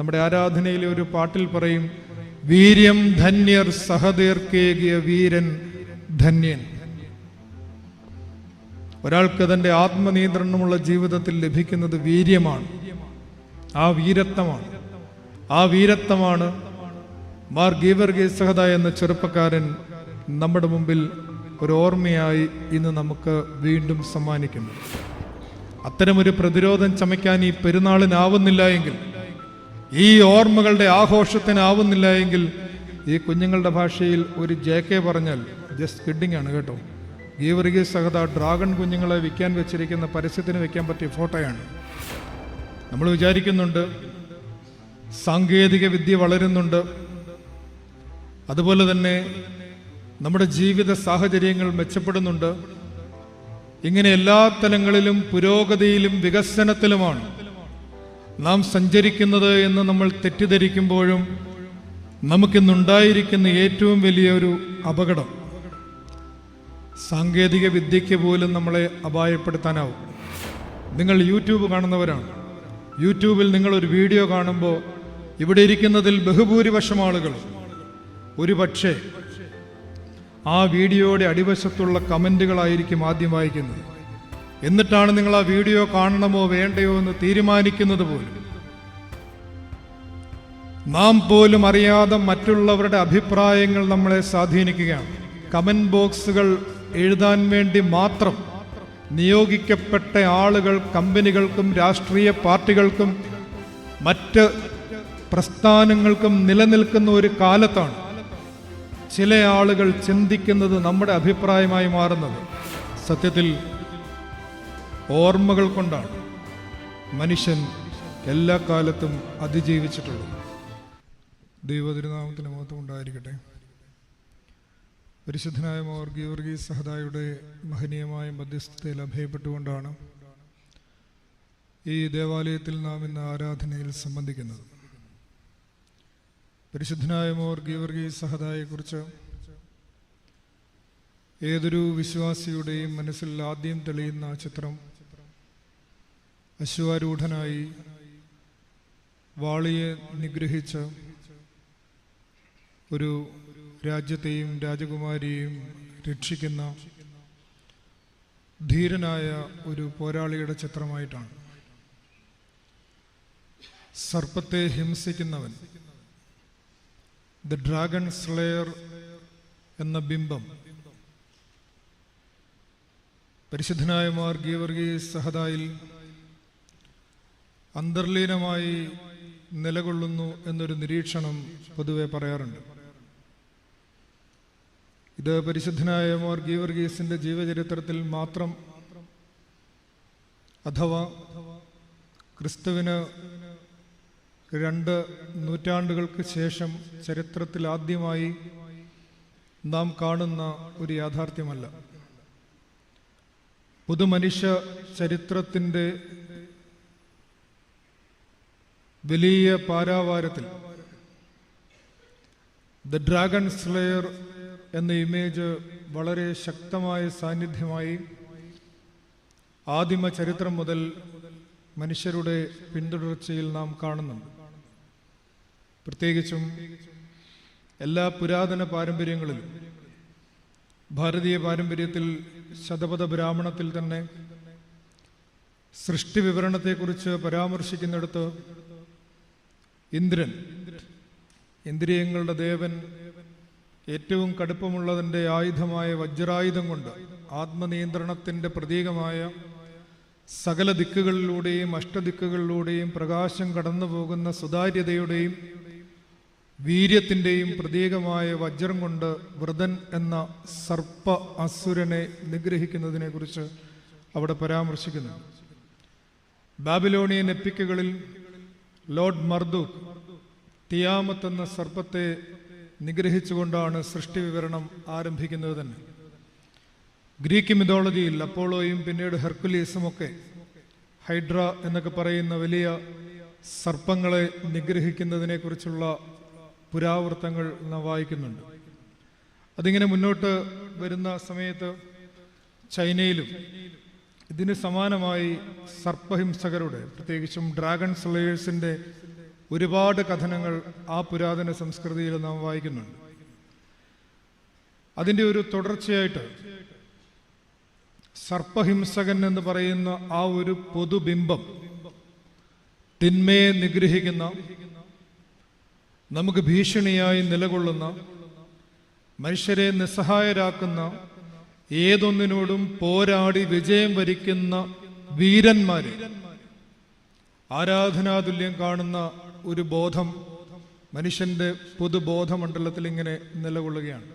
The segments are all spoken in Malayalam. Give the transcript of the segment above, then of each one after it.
നമ്മുടെ ആരാധനയിലെ ഒരു പാട്ടിൽ പറയും വീര്യം ധന്യർ സഹതീർക്കേകിയ വീരൻ ധന്യൻ. ഒരാൾക്ക് തന്റെ ആത്മനിയന്ത്രണമുള്ള ജീവിതത്തിൽ ലഭിക്കുന്നത് വീര്യമാണ് ആ വീരത്വമാണ്. ആ വീരത്വമാണ് മാർ ഗീവർഗീ സഹദ എന്ന ചെറുപ്പക്കാരൻ നമ്മുടെ മുമ്പിൽ ഒരു ഓർമ്മയായി ഇന്ന് നമുക്ക് വീണ്ടും സമ്മാനിക്കുന്നു. അത്തരമൊരു പ്രതിരോധം ചമയ്ക്കാൻ ഈ പെരുന്നാളിനാവുന്നില്ല എങ്കിൽ ഈ ഓർമ്മകളുടെ ആഘോഷത്തിനാവുന്നില്ല എങ്കിൽ ഈ കുഞ്ഞുങ്ങളുടെ ഭാഷയിൽ ഒരു ജെ കെ പറഞ്ഞാൽ ജസ്റ്റ് കിഡിങ് ആണ് കേട്ടോ. ഗീവർഗീ സഹത ഡ്രാഗൺ കുഞ്ഞുങ്ങളെ വിൽക്കാൻ വെച്ചിരിക്കുന്ന പരസ്യത്തിന് വെക്കാൻ പറ്റിയ ഫോട്ടോയാണ്. നമ്മൾ വിചാരിക്കുന്നുണ്ട് സാങ്കേതിക വിദ്യ വളരുന്നുണ്ട്. അതുപോലെ തന്നെ നമ്മുടെ ജീവിത സാഹചര്യങ്ങൾ മെച്ചപ്പെടുന്നുണ്ട്. ഇങ്ങനെ എല്ലാ തലങ്ങളിലും പുരോഗതിയിലും വികസനത്തിലുമാണ് നാം സഞ്ചരിക്കുന്നത് എന്ന് നമ്മൾ തെറ്റിദ്ധരിക്കുമ്പോഴും നമുക്കിന്നുണ്ടായിരിക്കുന്ന ഏറ്റവും വലിയ ഒരു അപകടം സാങ്കേതിക വിദ്യയ്ക്ക് പോലും നമ്മളെ അപായപ്പെടുത്താനാവും. നിങ്ങൾ യൂട്യൂബ് കാണുന്നവരാണ്. യൂട്യൂബിൽ നിങ്ങളൊരു വീഡിയോ കാണുമ്പോൾ ഇവിടെ ഇരിക്കുന്നതിൽ ബഹുഭൂരിപക്ഷം ആളുകൾ ഒരു പക്ഷേ ആ വീഡിയോയുടെ അടിവശത്തുള്ള കമന്റുകളായിരിക്കും ആദ്യം വായിക്കുന്നത്. എന്നിട്ടാണ് നിങ്ങൾ ആ വീഡിയോ കാണണമോ വേണ്ടയോ എന്ന് തീരുമാനിക്കുന്നത് പോലും. നാം പോലും അറിയാതെ മറ്റുള്ളവരുടെ അഭിപ്രായങ്ങൾ നമ്മളെ സ്വാധീനിക്കുകയാണ്. കമന്റ് ബോക്സുകൾ എഴുതാൻ വേണ്ടി മാത്രം നിയോഗിക്കപ്പെട്ട ആളുകൾ കമ്പനികൾക്കും രാഷ്ട്രീയ പാർട്ടികൾക്കും മറ്റ് പ്രസ്ഥാനങ്ങൾക്കും നിലനിൽക്കുന്ന ഒരു കാലത്താണ് ചില ആളുകൾ ചിന്തിക്കുന്നത് നമ്മുടെ അഭിപ്രായമായി മാറുന്നത്. സത്യത്തിൽ ഓർമ്മകൾ കൊണ്ടാണ് മനുഷ്യൻ എല്ലാ കാലത്തും അതിജീവിച്ചിട്ടുള്ളത്. ദൈവതിരുനാമത്തിന് മഹത്വം ഉണ്ടായിരിക്കട്ടെ. പരിശുദ്ധനായ മോർ സഹദായുടെ മഹനീയമായ മധ്യസ്ഥതയിൽ അഭയപ്പെട്ടുകൊണ്ടാണ് ഈ ദേവാലയത്തിൽ നാം ഇന്ന് ആരാധനയിൽ സംബന്ധിക്കുന്നത്. പരിശുദ്ധനായ മോർ ഗീവർഗി സഹദായെക്കുറിച്ച് ഏതൊരു വിശ്വാസിയുടെയും മനസ്സിൽ ആദ്യം തെളിയുന്ന ചിത്രം അശ്വാരൂഢനായി വാളിയെ നിഗ്രഹിച്ച ഒരു രാജ്യത്തെയും രാജകുമാരിയെയും രക്ഷിക്കുന്ന ധീരനായ ഒരു പോരാളിയുടെ ചിത്രമായിട്ടാണ്. സർപ്പത്തെ ഹിംസിക്കുന്നവൻ ദ ഡ്രാഗൺ സ്ലെയർ എന്ന ബിംബം പരിശുദ്ധനായ മാർ ഗീവർഗീസ് സഹദായിൽ അന്തർലീനമായി നിലകൊള്ളുന്നു എന്നൊരു നിരീക്ഷണം പൊതുവെ പറയാറുണ്ട്. ഇത് പരിശുദ്ധനായ മോർ ഗീവർഗീസിന്റെ ജീവചരിത്രത്തിൽ മാത്രം അഥവാ ക്രിസ്തുവിന് രണ്ട് നൂറ്റാണ്ടുകൾക്ക് ശേഷം ചരിത്രത്തിൽ ആദ്യമായി നാം കാണുന്ന ഒരു യാഥാർത്ഥ്യമല്ല. പുതുമനുഷ്യ ചരിത്രത്തിന്റെ വലിയ പാരാവാരത്തിൽ ദ ഡ്രാഗൺ സ്ലെയർ എന്ന ഇമേജ് വളരെ ശക്തമായ സാന്നിധ്യമായി ആദിമ ചരിത്രം മുതൽ മനുഷ്യരുടെ പിന്തുടർച്ചയിൽ നാം കാണുന്നുണ്ട്. പ്രത്യേകിച്ചും എല്ലാ പുരാതന പാരമ്പര്യങ്ങളിലും ഭാരതീയ പാരമ്പര്യത്തിൽ ശതപഥ ബ്രാഹ്മണത്തിൽ തന്നെ സൃഷ്ടി വിവരണത്തെക്കുറിച്ച് പരാമർശിക്കുന്നിടത്ത് ഇന്ദ്രൻ ഇന്ദ്രിയങ്ങളുടെ ദേവൻ ഏറ്റവും കടുപ്പമുള്ളതിന്റെ ആയുധമായ വജ്രായുധം കൊണ്ട് ആത്മനിയന്ത്രണത്തിന്റെ പ്രതീകമായ സകല ദിക്കുകളിലൂടെയും അഷ്ടദിക്കുകളിലൂടെയും പ്രകാശം കടന്നു പോകുന്ന സുതാര്യതയുടെയും വീര്യത്തിന്റെയും പ്രതീകമായ വജ്രം കൊണ്ട് വ്രതൻ എന്ന സർപ്പ അസുരനെ നിഗ്രഹിക്കുന്നതിനെ കുറിച്ച് അവിടെ പരാമർശിക്കുന്നു. ബാബിലോണിയൻ എപ്പിക്കുകളിൽ ലോർഡ് മർദു തിയാമത്ത് എന്ന സർപ്പത്തെ നിഗ്രഹിച്ചുകൊണ്ടാണ് സൃഷ്ടി വിവരണം ആരംഭിക്കുന്നത് തന്നെ. ഗ്രീക്ക് മിതോളജിയിൽ അപ്പോളോയും പിന്നീട് ഹെർക്കുലീസും ഒക്കെ ഹൈഡ്ര എന്നൊക്കെ പറയുന്ന വലിയ സർപ്പങ്ങളെ നിഗ്രഹിക്കുന്നതിനെ കുറിച്ചുള്ള പുരാവൃത്തങ്ങൾ നാം വായിക്കുന്നുണ്ട്. അതിങ്ങനെ മുന്നോട്ട് വരുന്ന സമയത്ത് ചൈനയിലും ഇതിന് സമാനമായി സർപ്പഹിംസകരുടെ പ്രത്യേകിച്ചും ഡ്രാഗൺ സ്ലേയേഴ്സിന്റെ ഒരുപാട് കഥനങ്ങൾ ആ പുരാതന സംസ്കൃതിയിൽ നാം വായിക്കുന്നുണ്ട്. അതിന്റെ ഒരു തുടർച്ചയായിട്ട് സർപ്പഹിംസകൻ എന്ന് പറയുന്ന ആ ഒരു പൊതുബിംബം തിന്മയെ നിഗ്രഹിക്കുന്ന നമുക്ക് ഭീഷണിയായി നിലകൊള്ളുന്ന മനുഷ്യരെ നിസ്സഹായരാക്കുന്ന ഏതൊന്നിനോടും പോരാടി വിജയം വരിക്കുന്ന വീരന്മാരെ ആരാധനാതുല്യം കാണുന്ന ഒരു ബോധം മനുഷ്യന്റെ പൊതുബോധമണ്ഡലത്തിൽ ഇങ്ങനെ നിലകൊള്ളുകയാണ്.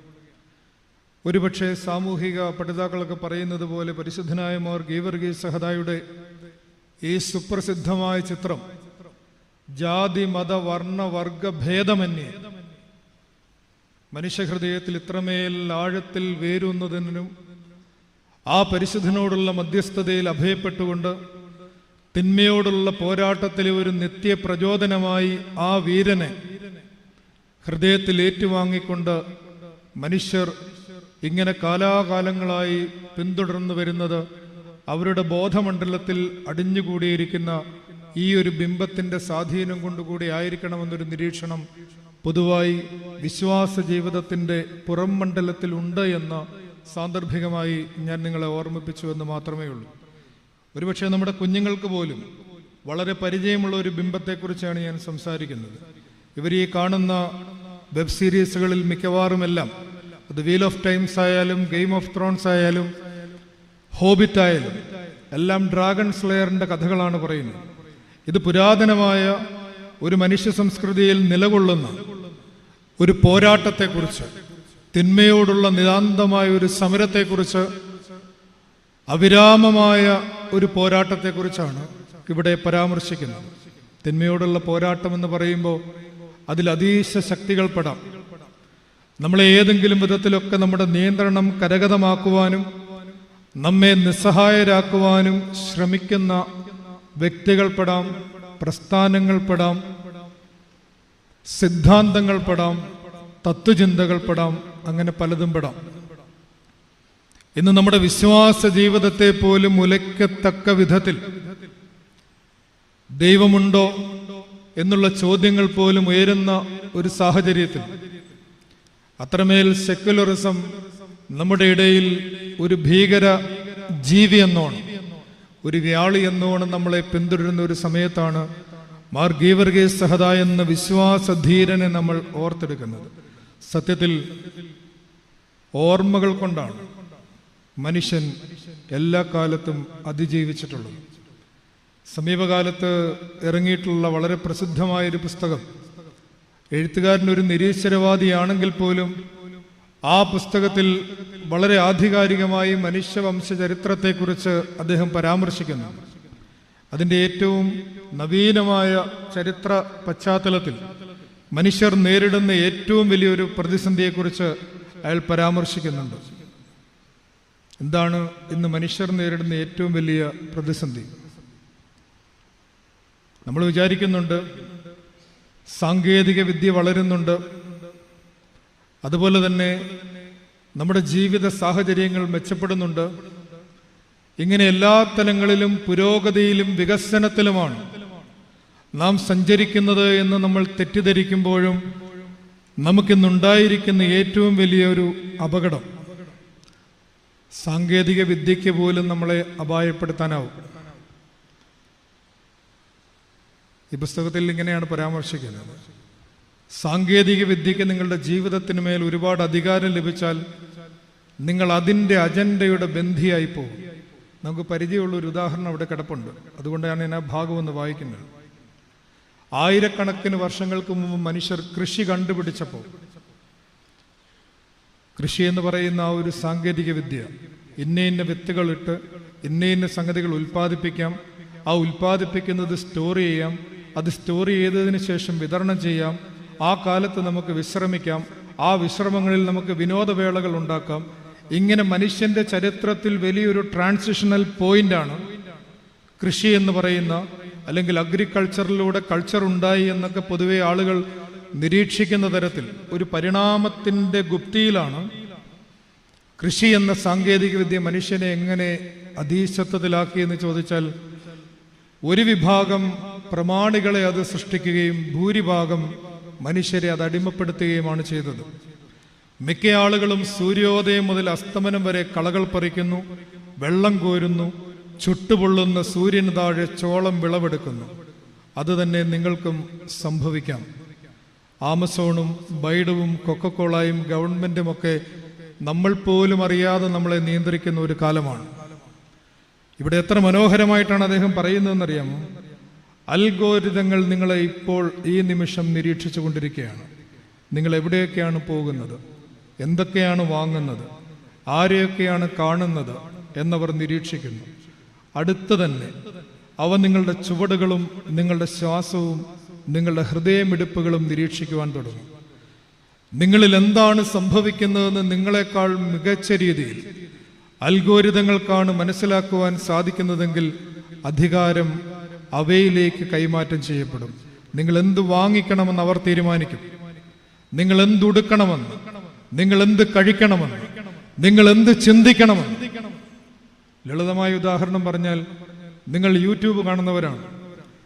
ഒരുപക്ഷെ സാമൂഹിക പഠിതാക്കളൊക്കെ പറയുന്നത് പോലെ പരിശുദ്ധനായ മോർ ഗീവർഗീ സഹദായുടെ ഈ സുപ്രസിദ്ധമായ ചിത്രം ജാതി മത വർണ വർഗ ഭേദമന്യേ മനുഷ്യഹൃദയത്തിൽ ഇത്രമേൽ ആഴത്തിൽ വേരുന്നതിനും ആ പരിശുദ്ധനോടുള്ള മധ്യസ്ഥതയിൽ അഭയപ്പെട്ടുകൊണ്ട് തിന്മയോടുള്ള പോരാട്ടത്തിലെ ഒരു നിത്യ പ്രചോദനമായി ആ വീരനെ ഹൃദയത്തിൽ ഏറ്റുവാങ്ങിക്കൊണ്ട് മനുഷ്യർ ഇങ്ങനെ കാലാകാലങ്ങളായി പിന്തുടർന്നു വരുന്നത് അവരുടെ ബോധമണ്ഡലത്തിൽ അടിഞ്ഞുകൂടിയിരിക്കുന്ന ഈ ഒരു ബിംബത്തിന്റെ സ്വാധീനം കൊണ്ടുകൂടി ആയിരിക്കണമെന്നൊരു നിരീക്ഷണം പൊതുവായി വിശ്വാസ ജീവിതത്തിന്റെ പുറം മണ്ഡലത്തിൽ ഉണ്ട് എന്ന് സാന്ദർഭികമായി ഞാൻ നിങ്ങളെ ഓർമ്മിപ്പിച്ചു എന്ന് മാത്രമേ ഉള്ളൂ ഒരുപക്ഷെ നമ്മുടെ കുഞ്ഞുങ്ങൾക്ക് പോലും വളരെ പരിചയമുള്ള ഒരു ബിംബത്തെക്കുറിച്ചാണ് ഞാൻ സംസാരിക്കുന്നത്. ഇവർ ഈ കാണുന്ന വെബ് സീരീസുകളിൽ മിക്കവാറുമെല്ലാം അത് വീൽ ഓഫ് ടൈംസ് ആയാലും ഗെയിം ഓഫ് ത്രോൺസ് ആയാലും ഹോബിറ്റ് ആയാലും എല്ലാം ഡ്രാഗൺ സ്ലെയറിന്റെ കഥകളാണ് പറയുന്നത്. ഇത് പുരാതനമായ ഒരു മനുഷ്യ സംസ്കൃതിയിൽ നിലകൊള്ളുന്ന ഒരു പോരാട്ടത്തെക്കുറിച്ച് തിന്മയോടുള്ള നിതാന്തമായ ഒരു സമരത്തെക്കുറിച്ച് അവിരാമമായ ഒരു പോരാട്ടത്തെക്കുറിച്ചാണ് ഇവിടെ പരാമർശിക്കുന്നത്. തിന്മയോടുള്ള പോരാട്ടം എന്ന് പറയുമ്പോൾ അതിൽ അതീശ ശക്തികൾ പെടാം. നമ്മളെ ഏതെങ്കിലും വിധത്തിലൊക്കെ നമ്മുടെ നിയന്ത്രണം കരഗതമാക്കുവാനും നമ്മെ നിസ്സഹായരാക്കുവാനും ശ്രമിക്കുന്ന വ്യക്തികൾ പെടാം പ്രസ്ഥാനങ്ങൾ പെടാം സിദ്ധാന്തങ്ങൾ പെടാം തത്വചിന്തകൾ പെടാം അങ്ങനെ പലതും പെടാം. ഇന്ന് നമ്മുടെ വിശ്വാസ ജീവിതത്തെ പോലും ഉലയ്ക്കത്തക്ക വിധത്തിൽ ദൈവമുണ്ടോ എന്നുള്ള ചോദ്യങ്ങൾ പോലും ഉയരുന്ന ഒരു സാഹചര്യത്തിൽ അത്രമേൽ സെക്യുലറിസം നമ്മുടെ ഇടയിൽ ഒരു ഭീകര ജീവി എന്നോണം ഒരു വ്യാളി എന്നോണം നമ്മളെ പിന്തുടരുന്ന ഒരു സമയത്താണ് മാർ ഗീവർഗേസ് എന്ന വിശ്വാസധീരനെ നമ്മൾ ഓർത്തെടുക്കുന്നത്. സത്യത്തിൽ ഓർമ്മകൾ കൊണ്ടാണ് മനുഷ്യൻ എല്ലാ കാലത്തും അതിജീവിച്ചിട്ടുള്ളത് സമീപകാലത്ത് ഇറങ്ങിയിട്ടുള്ള വളരെ പ്രസിദ്ധമായൊരു പുസ്തകം എഴുത്തുകാരൻ ഒരു നിരീശ്വരവാദിയാണെങ്കിൽ പോലും ആ പുസ്തകത്തിൽ വളരെ ആധികാരികമായി മനുഷ്യവംശ ചരിത്രത്തെക്കുറിച്ച് അദ്ദേഹം പരാമർശിക്കുന്നു. അതിന്റെ ഏറ്റവും നവീനമായ ചരിത്ര പശ്ചാത്തലത്തിൽ മനുഷ്യർ നേരിടുന്ന ഏറ്റവും വലിയൊരു പ്രതിസന്ധിയെക്കുറിച്ച് അയാൾ പരാമർശിക്കുന്നുണ്ട്. എന്താണ് ഇന്ന് മനുഷ്യർ നേരിടുന്ന ഏറ്റവും വലിയ പ്രതിസന്ധി? നമ്മൾ വിചാരിക്കുന്നുണ്ട് സാങ്കേതിക വിദ്യ വളരുന്നുണ്ട്. അതുപോലെ തന്നെ നമ്മുടെ ജീവിത സാഹചര്യങ്ങൾ മെച്ചപ്പെടുന്നുണ്ട്. ഇങ്ങനെ എല്ലാ തലങ്ങളിലും പുരോഗതിയിലും വികസനത്തിലുമാണ് നാം സഞ്ചരിക്കുന്നത് എന്ന് നമ്മൾ തെറ്റിദ്ധരിക്കുമ്പോഴും നമുക്കിന്നുണ്ടായിരിക്കുന്ന ഏറ്റവും വലിയൊരു അപകടം. സാങ്കേതിക വിദ്യയ്ക്ക് പോലും നമ്മളെ അപായപ്പെടുത്താനാവും. ഈ പുസ്തകത്തിൽ ഇങ്ങനെയാണ് പരാമർശിക്കുന്നത്. സാങ്കേതിക വിദ്യയ്ക്ക് നിങ്ങളുടെ ജീവിതത്തിന് മേൽ ഒരുപാട് അധികാരം ലഭിച്ചാൽ നിങ്ങൾ അതിന്റെ അജണ്ടയുടെ ബന്ധിയായി പോകും. നമുക്ക് പരിചയമുള്ള ഒരു ഉദാഹരണം അവിടെ കിടപ്പുണ്ട്. അതുകൊണ്ടാണ് ഞാൻ ഭാഗം ഒന്ന് വായിക്കുന്നത്. ആയിരക്കണക്കിന് വർഷങ്ങൾക്ക് മുമ്പ് മനുഷ്യർ കൃഷി കണ്ടുപിടിച്ചപ്പോൾ കൃഷി എന്ന് പറയുന്ന ആ ഒരു സാങ്കേതിക വിദ്യ ഇന്ന ഇന്ന വിത്തുകളിട്ട് ഇന്ന ഇന്ന സംഗതികൾ ഉൽപ്പാദിപ്പിക്കാം. ആ ഉൽപ്പാദിപ്പിക്കുന്നത് സ്റ്റോർ ചെയ്യാം. അത് സ്റ്റോർ ചെയ്തതിന് ശേഷം വിതരണം ചെയ്യാം. ആ കാലത്ത് നമുക്ക് വിശ്രമിക്കാം. ആ വിശ്രമങ്ങളിൽ നമുക്ക് വിനോദവേളകൾ ഉണ്ടാക്കാം. ഇങ്ങനെ മനുഷ്യന്റെ ചരിത്രത്തിൽ വലിയൊരു ട്രാൻസിഷണൽ പോയിന്റാണ് കൃഷി എന്ന് പറയുന്ന അല്ലെങ്കിൽ അഗ്രികൾച്ചറിലൂടെ കൾച്ചർ ഉണ്ടായി എന്നൊക്കെ പൊതുവെ ആളുകൾ നിരീക്ഷിക്കുന്ന തരത്തിൽ ഒരു പരിണാമത്തിന്റെ ഗുപ്തിയിലാണ് കൃഷി എന്ന സാങ്കേതികവിദ്യ മനുഷ്യനെ എങ്ങനെ അധീശത്വത്തിലാക്കി എന്ന് ചോദിച്ചാൽ ഒരു വിഭാഗം പ്രമാണികളെ അത് സൃഷ്ടിക്കുകയും ഭൂരിഭാഗം മനുഷ്യരെ അത് അടിമപ്പെടുത്തുകയുമാണ് ചെയ്തത്. മിക്ക ആളുകളും സൂര്യോദയം മുതൽ അസ്തമനം വരെ കളകൾ പറിക്കുന്നു വെള്ളം കോരുന്നു ചുട്ടുപൊള്ളുന്ന സൂര്യന് താഴെ ചോളം വിളവെടുക്കുന്നു. അതുതന്നെ നിങ്ങൾക്കും സംഭവിക്കാം. ആമസോണും ബൈഡുവും കൊക്കക്കോളയും ഗവൺമെന്റുമൊക്കെ നമ്മൾ പോലും അറിയാതെ നമ്മളെ നിയന്ത്രിക്കുന്ന ഒരു കാലമാണ്. ഇവിടെ എത്ര മനോഹരമായിട്ടാണ് അദ്ദേഹം പറയുന്നതെന്നറിയാമോ? അൽഗോരിതങ്ങൾ നിങ്ങളെ ഇപ്പോൾ ഈ നിമിഷം നിരീക്ഷിച്ചു കൊണ്ടിരിക്കുകയാണ്. നിങ്ങൾ എവിടെയൊക്കെയാണ് പോകുന്നത്? എന്തൊക്കെയാണ് വാങ്ങുന്നത്? ആരെയൊക്കെയാണ് കാണുന്നത്? എന്നവർ നിരീക്ഷിക്കുന്നു. അടുത്ത് തന്നെ അവ നിങ്ങളുടെ ചുവടുകളും നിങ്ങളുടെ ശ്വാസവും നിങ്ങളുടെ ഹൃദയമിടിപ്പുകളും നിരീക്ഷിക്കുവാൻ തുടങ്ങും. നിങ്ങളിൽ എന്താണ് സംഭവിക്കുന്നതെന്ന് നിങ്ങളെക്കാൾ മികച്ച രീതിയിൽ അൽഗോരിതങ്ങൾക്കാണ് മനസ്സിലാക്കുവാൻ സാധിക്കുന്നതെങ്കിൽ അധികാരം അവയിലേക്ക് കൈമാറ്റം ചെയ്യപ്പെടും. നിങ്ങൾ എന്ത് വാങ്ങിക്കണമെന്ന് അവർ തീരുമാനിക്കും. നിങ്ങൾ എന്തുടുക്കണമെന്ന് നിങ്ങൾ എന്ത് കഴിക്കണമെന്ന് നിങ്ങൾ എന്ത് ചിന്തിക്കണമെന്ന്. ലളിതമായ ഉദാഹരണം പറഞ്ഞാൽ നിങ്ങൾ യൂട്യൂബ് കാണുന്നവരാണ്.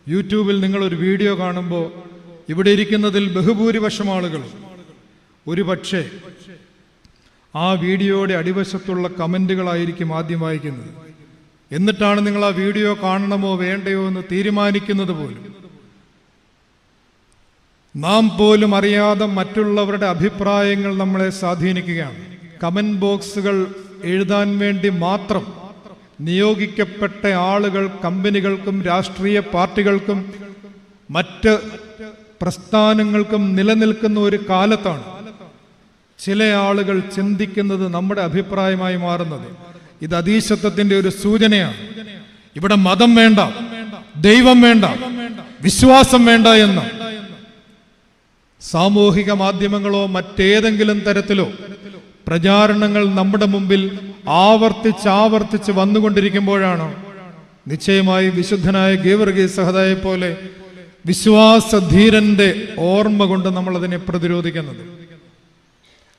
യൂട്യൂബിൽ നിങ്ങൾ ഒരു വീഡിയോ കാണുമ്പോൾ ഇവിടെ ഇരിക്കുന്നതിൽ ബഹുഭൂരിപക്ഷം ആളുകൾ. ഒരു പക്ഷേ ആ വീഡിയോയുടെ അടിവശത്തുള്ള കമന്റുകളായിരിക്കും ആദ്യം വായിക്കുന്നത്. എന്നിട്ടാണ് നിങ്ങൾ ആ വീഡിയോ കാണണമോ വേണ്ടയോ എന്ന് തീരുമാനിക്കുന്നത് പോലും. നാം പോലും അറിയാതെ മറ്റുള്ളവരുടെ അഭിപ്രായങ്ങൾ നമ്മളെ സ്വാധീനിക്കുകയാണ്. കമന്റ് ബോക്സുകൾ എഴുതാൻ വേണ്ടി മാത്രം നിയോഗിക്കപ്പെട്ട ആളുകൾ കമ്പനികൾക്കും രാഷ്ട്രീയ പാർട്ടികൾക്കും മറ്റ് പ്രസ്ഥാനങ്ങൾക്കും നിലനിൽക്കുന്ന ഒരു കാലത്താണ് ചില ആളുകൾ ചിന്തിക്കുന്നത് നമ്മുടെ അഭിപ്രായമായി മാറുന്നത്. ഇത് അതീശത്വത്തിന്റെ ഒരു സൂചനയാണ്. ഇവിടെ മതം വേണ്ട ദൈവം വേണ്ട വിശ്വാസം വേണ്ട എന്ന്. സാമൂഹിക മാധ്യമങ്ങളോ മറ്റേതെങ്കിലും തരത്തിലോ പ്രചാരണങ്ങൾ നമ്മുടെ മുമ്പിൽ ആവർത്തിച്ച് ആവർത്തിച്ച് വന്നുകൊണ്ടിരിക്കുമ്പോഴാണ് നിശ്ചയമായി വിശുദ്ധനായ ഗീവർഗീ സഹതായെ പോലെ വിശ്വാസധീരന്റെ ഓർമ്മ കൊണ്ട് നമ്മൾ അതിനെ പ്രതിരോധിക്കുന്നത്.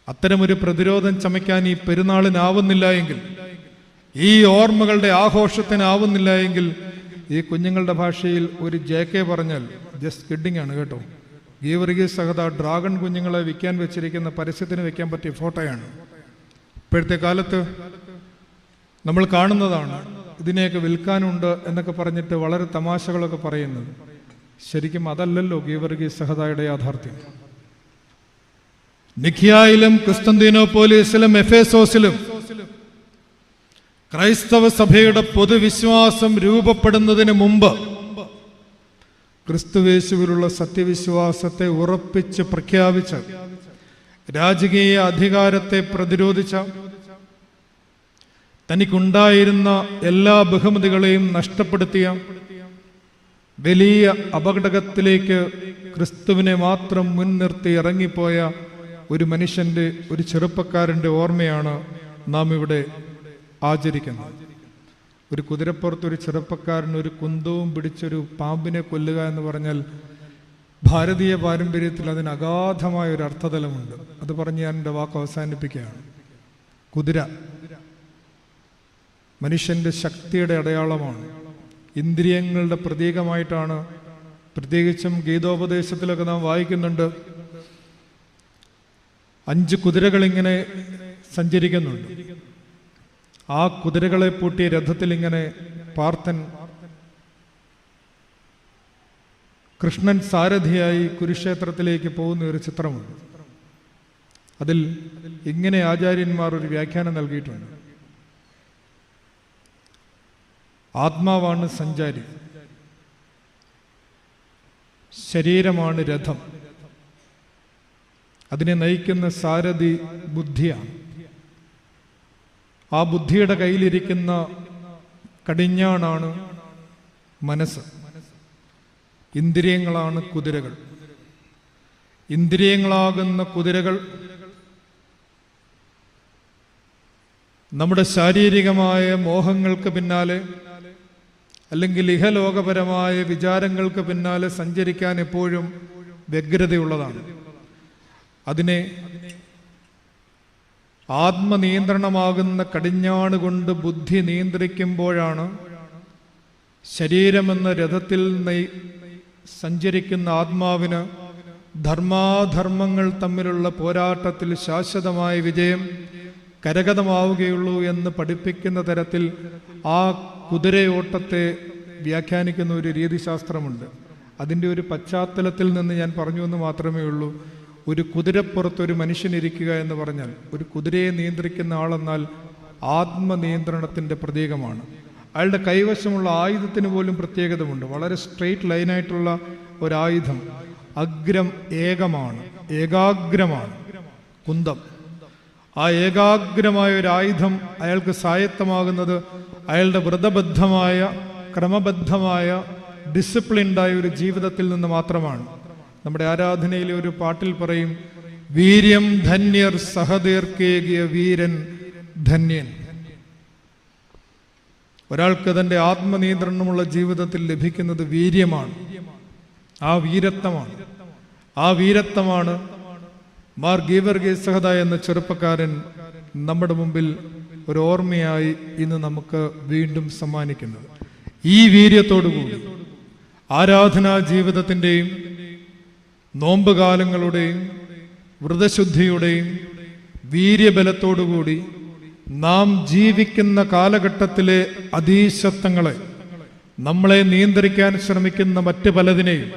അത്തരമൊരു പ്രതിരോധം ചമയ്ക്കാൻ ഈ പെരുന്നാളിനാവുന്നില്ല എങ്കിൽ ഈ ഓർമ്മകളുടെ ആഘോഷത്തിനാവുന്നില്ല എങ്കിൽ ഈ കുഞ്ഞുങ്ങളുടെ ഭാഷയിൽ ഒരു ജെ കെ പറഞ്ഞാൽ ജസ്റ്റ് കിഡിങ് ആണ് കേട്ടോ. ഗീവർഗീ സഹത ഡ്രാഗൺ കുഞ്ഞുങ്ങളെ വിൽക്കാൻ വെച്ചിരിക്കുന്ന പരസ്യത്തിന് വെക്കാൻ പറ്റിയ ഫോട്ടോയാണ്. ഇപ്പോഴത്തെ കാലത്ത് നമ്മൾ കാണുന്നതാണ് ഇതിനെയൊക്കെ വിൽക്കാനുണ്ട് എന്നൊക്കെ പറഞ്ഞിട്ട് വളരെ തമാശകളൊക്കെ പറയുന്നത്. ശരിക്കും അതല്ലല്ലോ ഗീവർഗീസ് സഹതായുടെ യാഥാർത്ഥ്യം. നിഖിയായിലും ക്രിസ്തന്തീനോപോലീസിലും എഫേസോസിലും ക്രൈസ്തവ സഭയുടെ പൊതുവിശ്വാസം രൂപപ്പെടുന്നതിന് മുമ്പ് ക്രിസ്തുവേശുവിലുള്ള സത്യവിശ്വാസത്തെ ഉറപ്പിച്ച് പ്രഖ്യാപിച്ച രാജകീയ അധികാരത്തെ പ്രതിരോധിച്ച തനിക്കുണ്ടായിരുന്ന എല്ലാ ബഹുമതികളെയും നഷ്ടപ്പെടുത്തിയ വലിയ അപകടകത്തിലേക്ക് ക്രിസ്തുവിനെ മാത്രം മുൻനിർത്തി ഇറങ്ങിപ്പോയ ഒരു മനുഷ്യന്റെ ഒരു ചെറുപ്പക്കാരന്റെ ഓർമ്മയാണ് നാം ഇവിടെ ആചരിക്കുന്നത്. ഒരു കുതിരപ്പുറത്ത് ഒരു ചെറുപ്പക്കാരൻ ഒരു കുന്തവും പിടിച്ചൊരു പാമ്പിനെ കൊല്ലുക എന്ന് പറഞ്ഞാൽ ഭാരതീയ പാരമ്പര്യത്തിൽ അതിന് അഗാധമായ ഒരു അർത്ഥതലമുണ്ട്. അത് പറഞ്ഞ് ഞാൻ എന്റെ വാക്ക് അവസാനിപ്പിക്കുകയാണ്. കുതിര മനുഷ്യന്റെ ശക്തിയുടെ അടയാളമാണ്. ഇന്ദ്രിയങ്ങളുടെ പ്രതീകമായിട്ടാണ്. പ്രത്യേകിച്ചും ഗീതോപദേശത്തിലൊക്കെ നാം വായിക്കുന്നുണ്ട്. അഞ്ച് കുതിരകൾ ഇങ്ങനെ സഞ്ചരിക്കുന്നുണ്ട്. ആ കുതിരകളെ പൂട്ടിയ രഥത്തിൽ ഇങ്ങനെ പാർത്ഥൻ കൃഷ്ണൻ സാരഥിയായി കുരുക്ഷേത്രത്തിലേക്ക് പോകുന്ന ഒരു ചിത്രമുണ്ട്. അതിൽ ഇങ്ങനെ ആചാര്യന്മാർ ഒരു വ്യാഖ്യാനം നൽകിയിട്ടുണ്ട്. ആത്മാവാണ് സഞ്ചാരി. ശരീരമാണ് രഥം. അതിനെ നയിക്കുന്ന സാരഥി ബുദ്ധിയാണ്. ആ ബുദ്ധിയുടെ കയ്യിലിരിക്കുന്ന കടിഞ്ഞാണാണ് മനസ്സ്. ഇന്ദ്രിയങ്ങളാണ് കുതിരകൾ. ഇന്ദ്രിയങ്ങളാകുന്ന കുതിരകൾ നമ്മുടെ ശാരീരികമായ മോഹങ്ങൾക്ക് പിന്നാലെ അല്ലെങ്കിൽ ഇഹലോകപരമായ വിചാരങ്ങൾക്ക് പിന്നാലെ സഞ്ചരിക്കാൻ എപ്പോഴും വ്യഗ്രതയുള്ളതാണ്. അതിനെ ആത്മനിയന്ത്രണമാകുന്ന കടിഞ്ഞാണുകൊണ്ട് ബുദ്ധി നിയന്ത്രിക്കുമ്പോഴാണ് ശരീരമെന്ന രഥത്തിൽ സഞ്ചരിക്കുന്ന ആത്മാവിന് ധർമാധർമ്മങ്ങൾ തമ്മിലുള്ള പോരാട്ടത്തിൽ ശാശ്വതമായ വിജയം കരഗതമാവുകയുള്ളൂ എന്ന് പഠിപ്പിക്കുന്ന തരത്തിൽ ആ കുതിരയോട്ടത്തെ വ്യാഖ്യാനിക്കുന്ന ഒരു രീതിശാസ്ത്രമുണ്ട്. അതിന്റെ ഒരു പശ്ചാത്തലത്തിൽ നിന്ന് ഞാൻ പറഞ്ഞു എന്ന് മാത്രമേ ഉള്ളൂ. ഒരു കുതിരപ്പുറത്ത് ഒരു മനുഷ്യനിരിക്കുക എന്ന് പറഞ്ഞാൽ ഒരു കുതിരയെ നിയന്ത്രിക്കുന്ന ആളെന്നാൽ ആത്മനിയന്ത്രണത്തിന്റെ പ്രതീകമാണ്. അയാളുടെ കൈവശമുള്ള ആയുധത്തിന് പോലും പ്രത്യേകതമുണ്ട് വളരെ സ്ട്രെയിറ്റ് ലൈനായിട്ടുള്ള ഒരായുധം അഗ്രം ഏകമാണ്. ഏകാഗ്രമാണ്. കുന്തം. ആ ഏകാഗ്രമായ ഒരു ആയുധം അയാൾക്ക് സായത്തമാകുന്നത് അയാളുടെ വ്രതബദ്ധമായ ക്രമബദ്ധമായ ഡിസിപ്ലിൻഡായ ഒരു ജീവിതത്തിൽ നിന്ന് മാത്രമാണ്. നമ്മുടെ ആരാധനയിലെ ഒരു പാട്ടിൽ പറയും വീര്യം ധന്യർ സഹതീർക്കേകിയ വീരൻ ധന്യൻ. ഒരാൾക്ക് തന്റെ ആത്മനിയന്ത്രണമുള്ള ജീവിതത്തിൽ ലഭിക്കുന്നത് വീര്യമാണ് ആ വീരത്വമാണ്. ആ വീരത്വമാണ് മാർ ഗീവർഗീ സഹദ എന്ന ചെറുപ്പക്കാരൻ നമ്മുടെ മുമ്പിൽ ഒരു ഓർമ്മയായി ഇന്ന് നമുക്ക് വീണ്ടും സമ്മാനിക്കുന്നത്. ഈ വീര്യത്തോടുകൂടി ആരാധനാ ജീവിതത്തിന്റെയും നോമ്പുകാലങ്ങളുടെയും വ്രതശുദ്ധിയുടെയും വീര്യബലത്തോടുകൂടി നാം ജീവിക്കുന്ന കാലഘട്ടത്തിലെ അതീശത്വങ്ങളെ നമ്മളെ നിയന്ത്രിക്കാൻ ശ്രമിക്കുന്ന മറ്റ് പലതിനെയും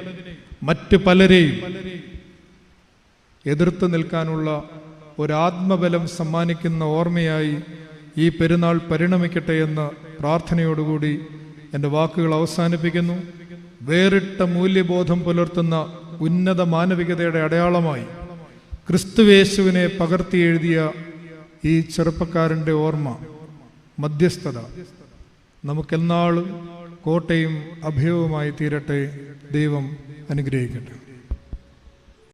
മറ്റ് പലരെയും എതിർത്ത് നിൽക്കാനുള്ള ഒരാത്മബലം സമ്മാനിക്കുന്ന ഓർമ്മയായി ഈ പെരുന്നാൾ പരിണമിക്കട്ടെ എന്ന പ്രാർത്ഥനയോടുകൂടി എന്റെ വാക്കുകൾ അവസാനിപ്പിക്കുന്നു. വേറിട്ട മൂല്യബോധം പുലർത്തുന്ന ഉന്നത മാനവികതയുടെ അടയാളമായി ക്രിസ്തുവേശുവിനെ പകർത്തി എഴുതിയ ഈ ചെറുപ്പക്കാരന്റെ ഓർമ്മ മധ്യസ്ഥത നമുക്കെന്നാളും കോട്ടയും അഭയവുമായി തീരട്ടെ ദൈവം അനുഗ്രഹിക്കട്ടെ.